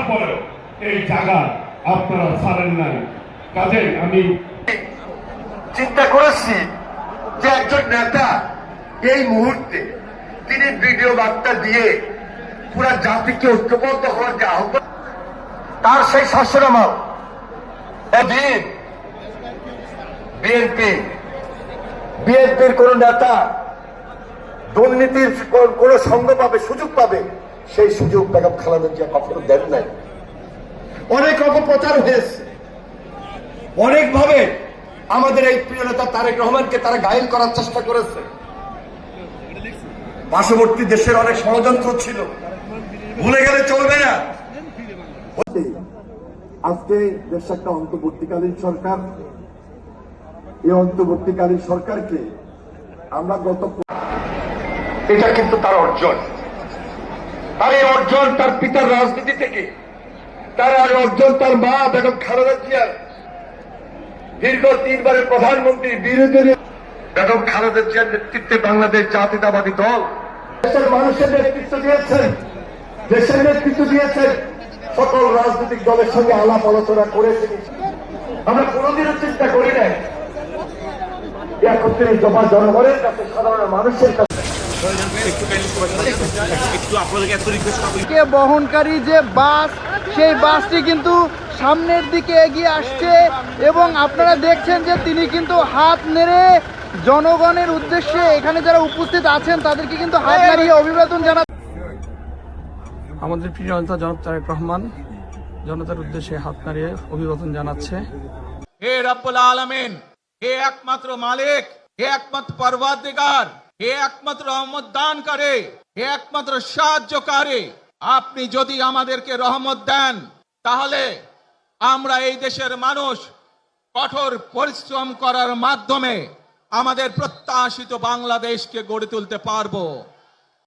তারপরেও এই জায়গা আপনারা ছাড়েন নাই। কাজে আমি চিন্তা করেছি যে একজন নেতা এই মুহূর্তে তিনি ভিডিও বার্তা দিয়ে পুরা জাতিকে ঐক্যবদ্ধ হওয়ার যে আহ্বান, তার সেই শাসনামল এদিন বিএনপি, বিএনপির কোন নেতা দুর্নীতির কোন সঙ্গ পাবে, সুযোগ পাবে সেই সুযোগ বেগম খালেদা জিয়া কখনো দেন নাই। অনেক অপপ্রচার হয়েছে। অনেকভাবে আমাদের এই প্রিয় নেতা তারেক রহমানকে তারা গায়েল করার চেষ্টা করেছে। পার্শ্ববর্তী দেশের অনেক ষড়যন্ত্র ছিল। ভুলে গেলে চলবে না। আজকে দেশ একটা অন্তর্বর্তীকালীন সরকার। এই অন্তর্বর্তীকালীন সরকারকে আমরা গত এটা কিন্তু তার অর্জন। তার এই অর্জন তার পিতার রাজনীতি থেকে, তার আর অর্জন তার মা বেগম খালেদা জিয়ার দীর্ঘ তিনবারের প্রধানমন্ত্রী বিরোধী বেগম খালেদা জিয়ার নেতৃত্বে বাংলাদেশ জাতীয়তাবাদী দল। দেশের মানুষের নেতৃত্ব দিয়েছেন, দেশের নেতৃত্ব দিয়েছেন, সকল রাজনৈতিক দলের সঙ্গে আলাপ আলোচনা করে আমরা কোনোদিনও চিন্তা করি নাই। একত্রিশ দফা জনগণের কাছে সাধারণ মানুষের কাছে বহনকারী যে বাস সেই বাসটি কিন্তু সামনের দিকে এগিয়ে আসছে এবং আপনারা দেখছেন যে তিনি কিন্তু হাত নেড়ে জনগণের উদ্দেশ্যে এখানে যারা উপস্থিত আছেন তাদেরকে কিন্তু হাত নাড়িয়ে অভিবাদন জানা আমাদের প্রিয় নেতা জনাব তারেক রহমান জনতার উদ্দেশ্যে হাত নাড়িয়ে অভিবাদন জানাচ্ছে। হে রব্বুল আলমিন হে একমাত্র মালিক হে একমাত্র পর্বাধিকার হে একমাত্র রহমত দান করে হে একমাত্র সাহায্য করে আপনি যদি আমাদেরকে রহমত দেন, তাহলে আমরা এই দেশের মানুষ কঠোর পরিশ্রম করার মাধ্যমে আমাদের প্রত্যাশিত বাংলাদেশকে গড়ে তুলতে পারব।